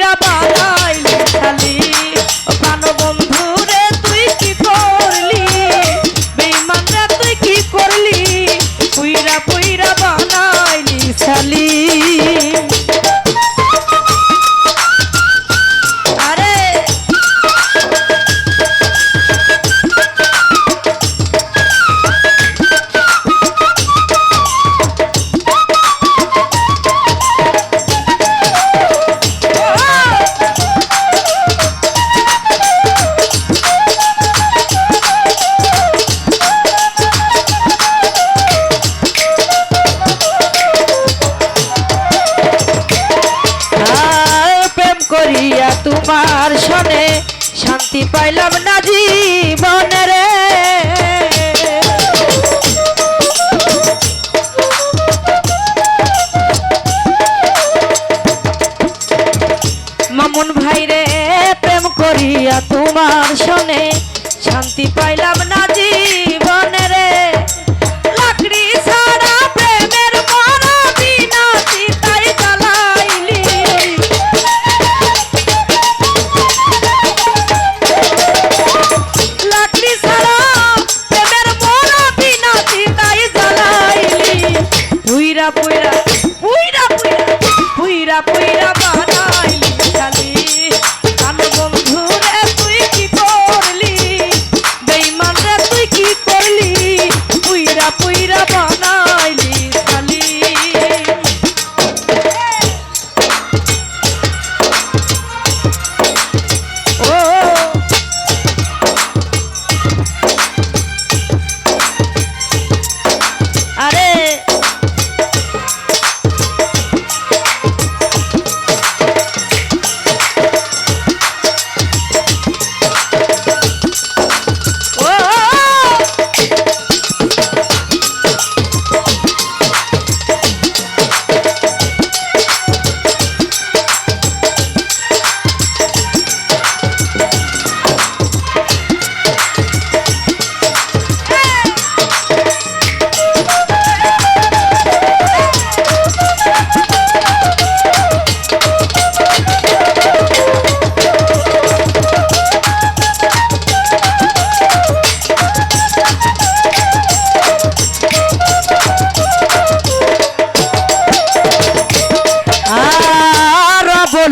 কইরা বানাইলে খালি প্রাণ বন্ধু জীবনে শান্তি পাইলাম না জীবনে রে। মামুন ভাই রে প্রেম করিয়া তোমার শোনে শান্তি পাইলাম না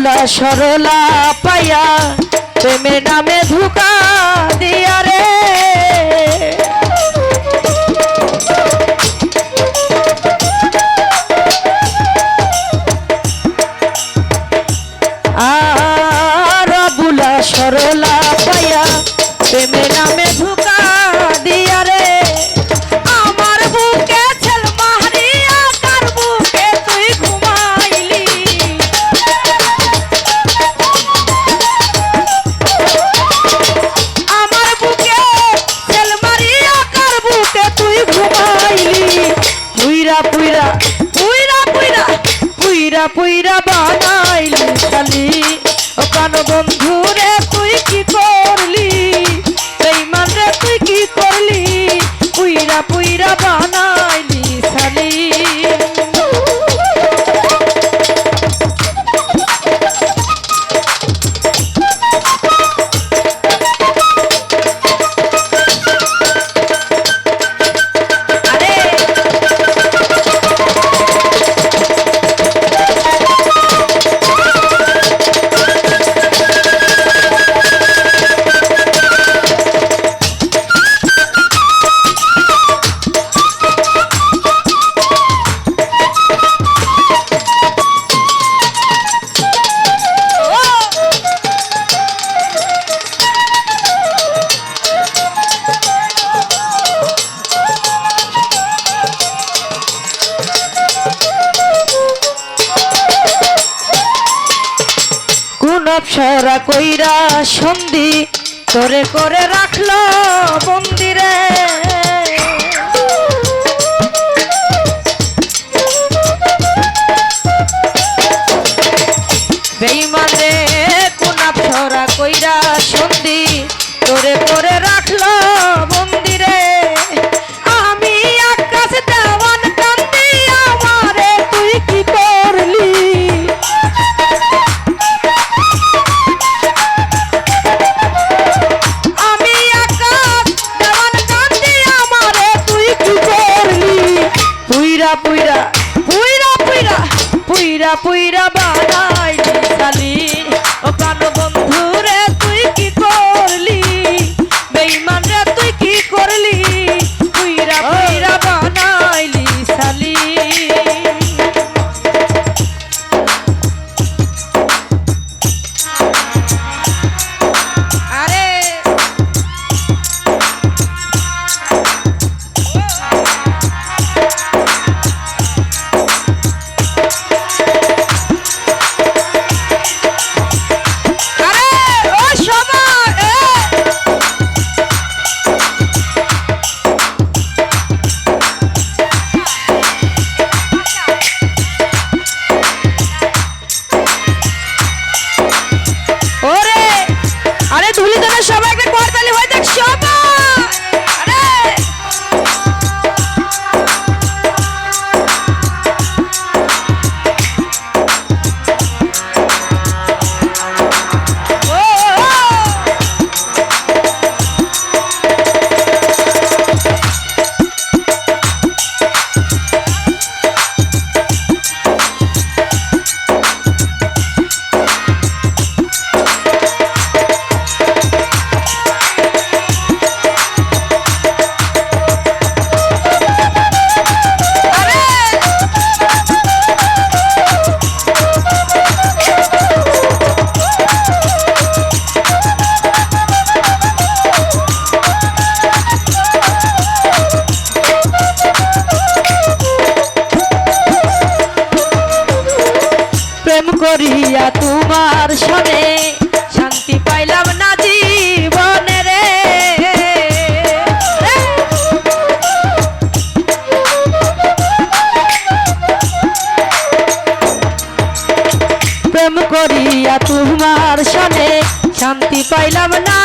ভোলা সরলা পাইয়া প্রেমের নামে ধুকা দিয়া Kata তোরা কইরা সন্ধি তোরে করে রাখল মন্দিরে। বেইমানে কোনা ধরা কইরা সন্ধি তোরে করে বাড়াই শালি। প্রেম করিয়া তোমার সনে শান্তি পাইলাম না।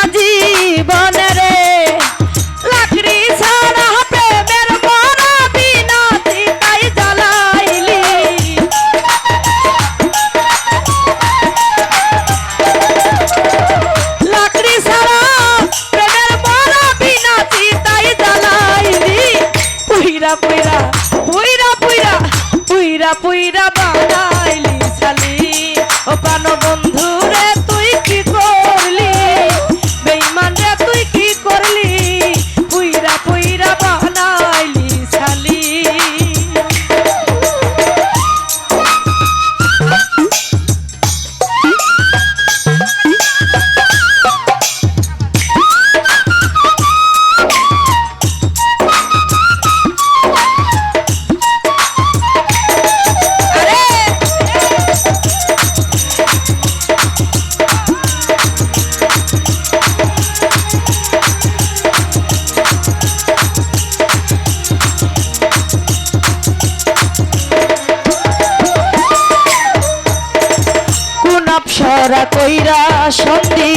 নাপসরা কইরা সন্ধি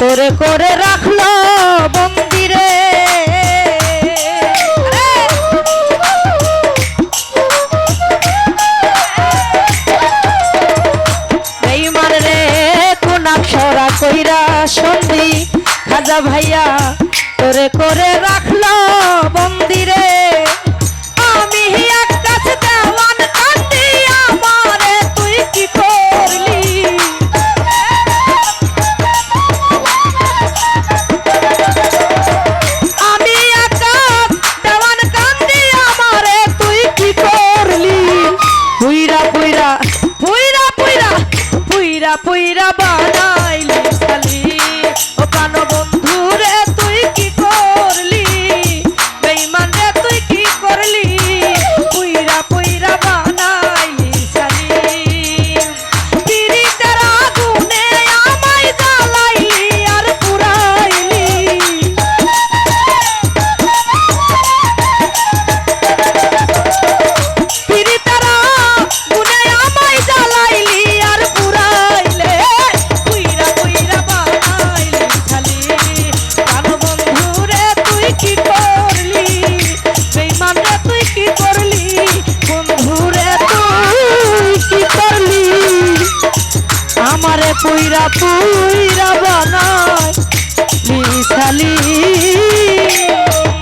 তোরে করে রাখল বন্দিরে। সরা কইরা সন্ধি খাজা ভাইয়া তোরে করে রাখল পুইরা বানা পুইরা বানা